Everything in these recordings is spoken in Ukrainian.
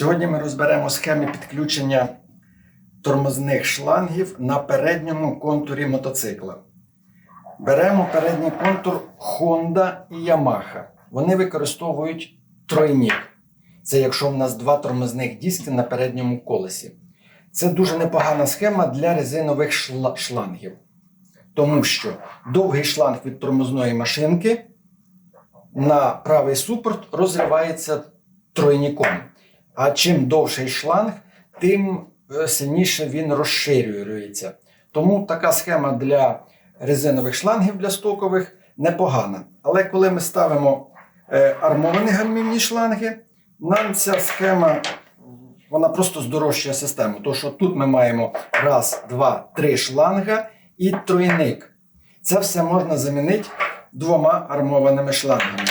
Сьогодні ми розберемо схеми підключення тормозних шлангів на передньому контурі мотоцикла. Беремо передній контур Honda і Yamaha. Вони використовують тройнік. Це якщо в нас два тормозних диски на передньому колесі. Це дуже непогана схема для резинових шла- шлангів. Тому що довгий шланг від тормозної машинки на правий супорт розривається тройніком. А чим довший шланг, тим е, сильніше він розширюється. Тому така схема для резинових шлангів для стокових непогана. Але коли ми ставимо е, армовані гальмівні шланги, нам ця схема вона просто здорожчує систему. Тому що тут ми маємо раз, два, три шланга і тройник. Це все можна замінити двома армованими шлангами.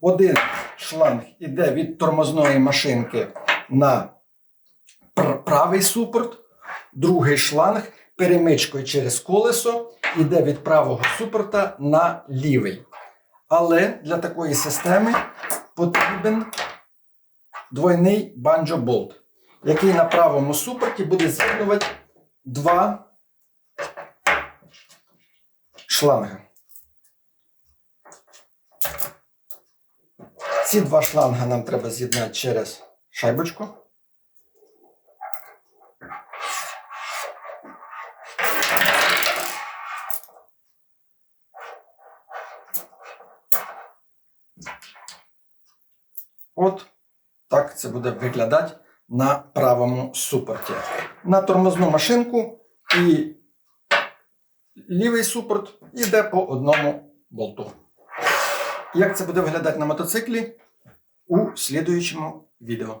Один шланг іде від тормозної машинки на правий супорт, другий шланг перемичкою через колесо іде від правого супорта на лівий. Але для такої системи потрібен двойний банджо-болт, який на правому супорті буде з'єднувати два шланги. Ці два шланги нам треба з'єднати через шайбочку. От так це буде виглядати на правому супорті. На тормозну машинку і лівий супорт йде по одному болту. Як це буде виглядати на мотоциклі у слідуючому відео.